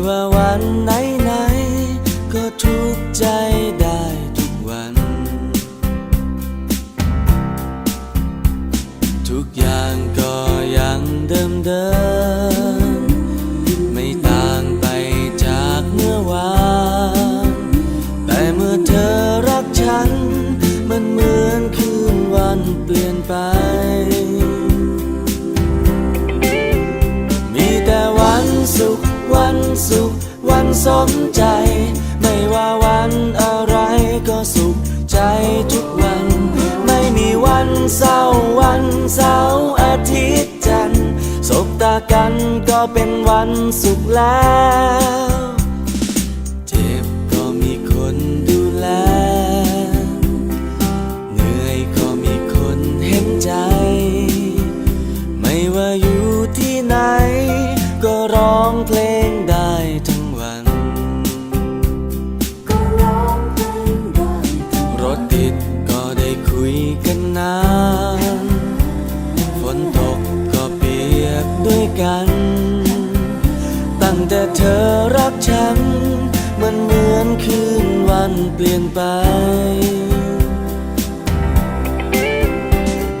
วันไหนไหนๆก็ทุกใจได้ทุกวัน ทุกอย่างก็ยังเดิมเดิมๆไม่ต่างไปจากเมื่อวาน แต่เมื่อเธอรักฉัน มันเหมือนคืนวันเปลี่ยนไปมีแต่วันสุข สุขวันสมใจ ไม่ว่าวันอะไรก็สุขใจทุกวัน ไม่มีวันเศร้าวันเสาร์อาทิตย์จันทร์สบตากันก็เป็นวันสุขแล้ว ติดก็ได้คุยกันนาน ฝนตกก็เปียกด้วยกัน ตั้งแต่เธอรักฉัน มันเหมือนคืนวันเปลี่ยนไป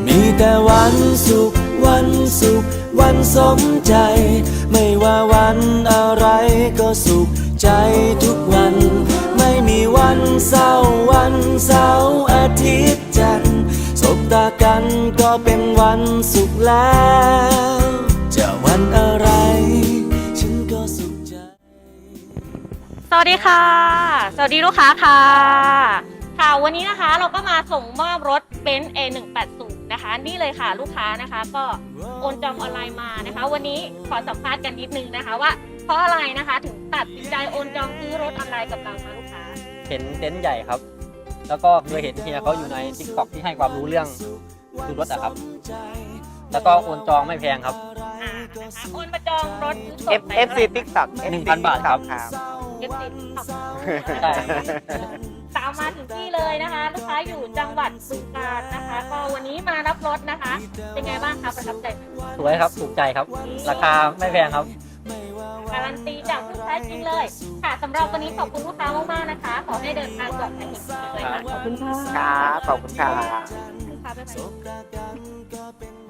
มีแต่วันสุขวันสุขวันสมใจ ไม่ว่าวันอะไรก็สุขใจทุกวัน ไม่มีวันเศร้าันก็เป็นวันสุขแล้ว จะวันอะไร ฉันก็สุขใจ สวัสดีค่ะ สวัสดีลูกค้าค่ะ ค่ะ วันนี้นะคะเราก็มาส่งมอบรถเบนซ์ A180 นะคะ นี่เลยค่ะลูกค้านะคะ ก็โอนจองออนไลน์มานะคะ วันนี้ขอสัมภาษณ์กันนิดนึงนะคะว่า เพราะอะไรนะคะถึงตัดสินใจโอนจองซื้อรถออนไลน์กับเราคะลูกค้า เห็นเต็นท์ใหญ่ครับ แล้วก็เคยเห็นเฮียเขาอยู่ในทิกตอกที่ให้ความรู้เรื่อง ซื้อรถอะครับ แล้วก็โอนจองไม่แพงครับ อ่านะคะโอนมาจองรถซื้อสด F ใน FC TikTok 1,000บาทครับ ครับ เอฟซีใช่ ตามมาถึงที่เลยนะคะ ลูกค้าอยู่จังหวัดบึงกาฬนะคะ ก็วันนี้มารับรถนะคะ เป็นไงบ้างคะประทับใจไหมสวยครับถูกใจครับ ราคาไม่แพงครับ การันตีจากลูกค้าจริงเลย ค่ะสำหรับวันนี้ขอบคุณลูกค้ามากๆนะคะ ขอให้เดินทางปลอดภัยทุกที่เลยค่ะขอบคุณค่ะ ครับ ขอบคุณครับลูกค้า บ๊ายบาย